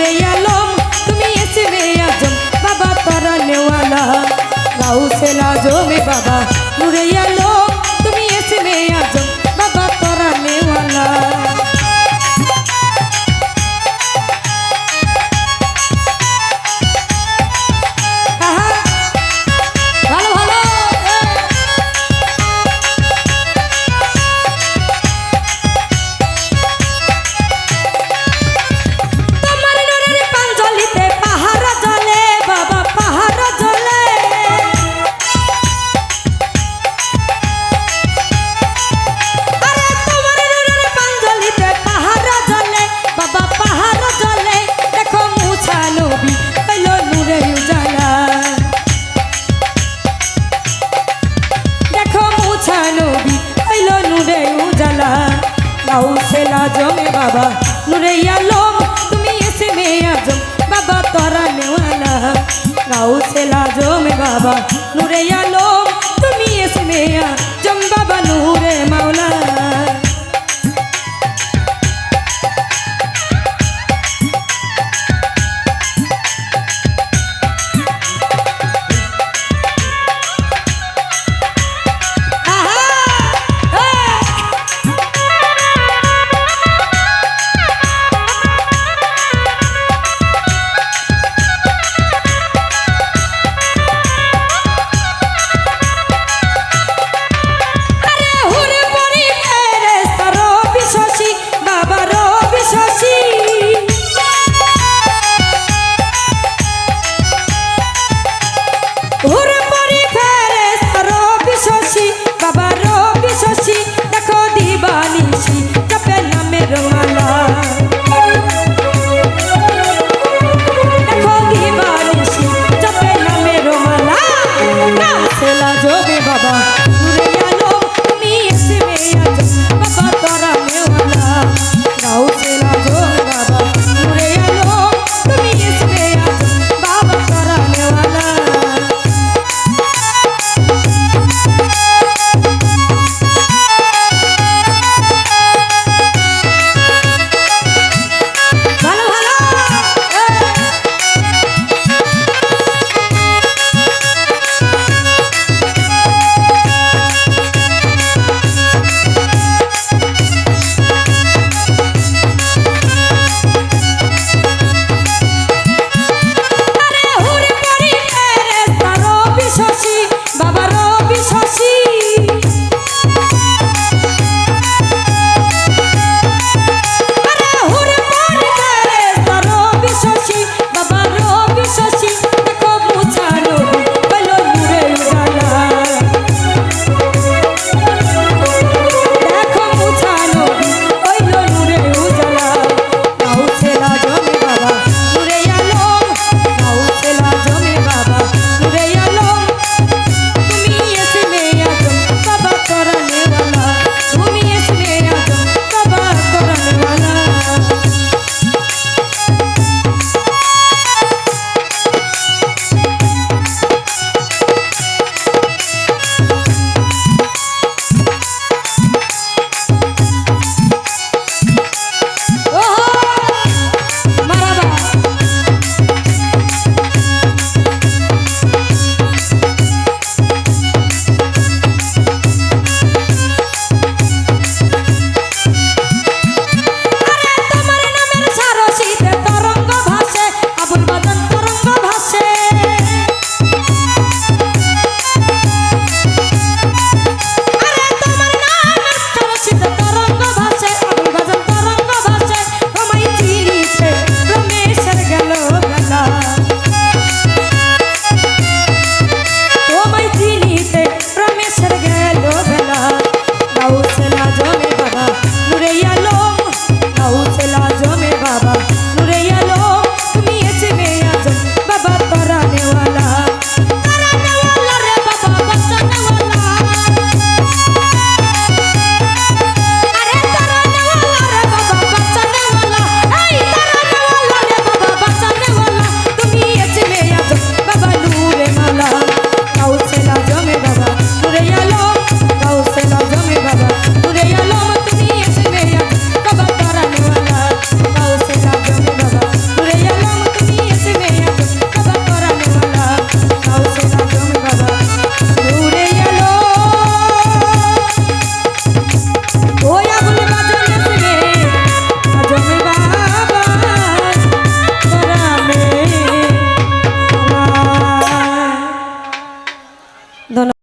নুরে আলম তুমি এসবে আজম বাবা তারা নেওয়ালা। গাউসেলা জমে বাবা নুরে বাবা। নুরে আলম তুমি এসে মেয়ে আজম। বাবা তোরা নেওয়ালা কাউ ছেলা জমে বাবা।